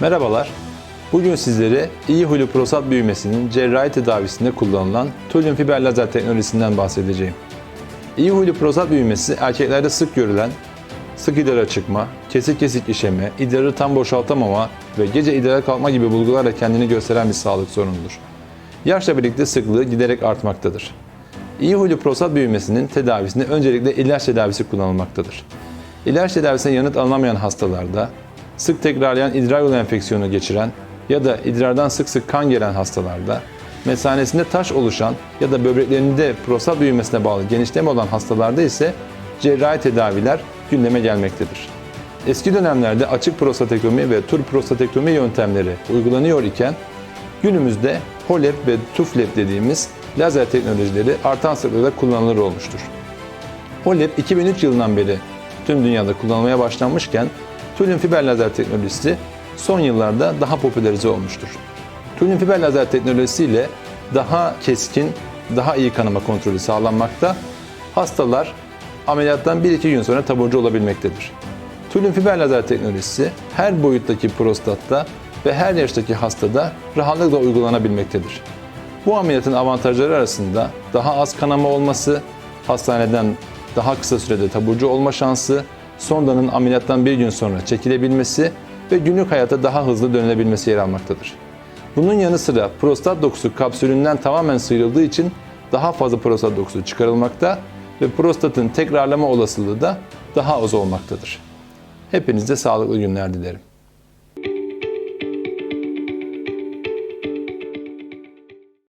Merhabalar. Bugün sizlere iyi huylu prostat büyümesinin cerrahi tedavisinde kullanılan tolin fiber lazer teknolojisinden bahsedeceğim. İyi huylu prostat büyümesi erkeklerde sık görülen sık idrara çıkma, kesik kesik işeme, idrarı tam boşaltamama ve gece idrara kalkma gibi bulgularla kendini gösteren bir sağlık sorunudur. Yaşla birlikte sıklığı giderek artmaktadır. İyi huylu prostat büyümesinin tedavisinde öncelikle ilaç tedavisi kullanılmaktadır. İlaç tedavisine yanıt alınamayan hastalarda, sık tekrarlayan idrar yolu enfeksiyonu geçiren ya da idrardan sık sık kan gelen hastalarda, mesanesinde taş oluşan ya da böbreklerinde prostat büyümesine bağlı genişleme olan hastalarda ise cerrahi tedaviler gündeme gelmektedir. Eski dönemlerde açık prostatektomi ve tur prostatektomi yöntemleri uygulanıyor iken günümüzde HOLEP ve TUFLEP dediğimiz lazer teknolojileri artan sıklıkla kullanılır olmuştur. HOLEP 2003 yılından beri tüm dünyada kullanılmaya başlanmışken tülin fiber lazer teknolojisi son yıllarda daha popülerize olmuştur. Tülin fiber lazer teknolojisiyle daha keskin, daha iyi kanama kontrolü sağlanmakta, hastalar ameliyattan 1-2 gün sonra taburcu olabilmektedir. Tülin fiber lazer teknolojisi her boyuttaki prostatta ve her yaştaki hastada rahatlıkla uygulanabilmektedir. Bu ameliyatın avantajları arasında daha az kanama olması, hastaneden daha kısa sürede taburcu olma şansı, sondanın ameliyattan bir gün sonra çekilebilmesi ve günlük hayata daha hızlı dönülebilmesi yer almaktadır. Bunun yanı sıra prostat dokusu kapsülünden tamamen sıyrıldığı için daha fazla prostat dokusu çıkarılmakta ve prostatın tekrarlama olasılığı da daha az olmaktadır. Hepinize sağlıklı günler dilerim.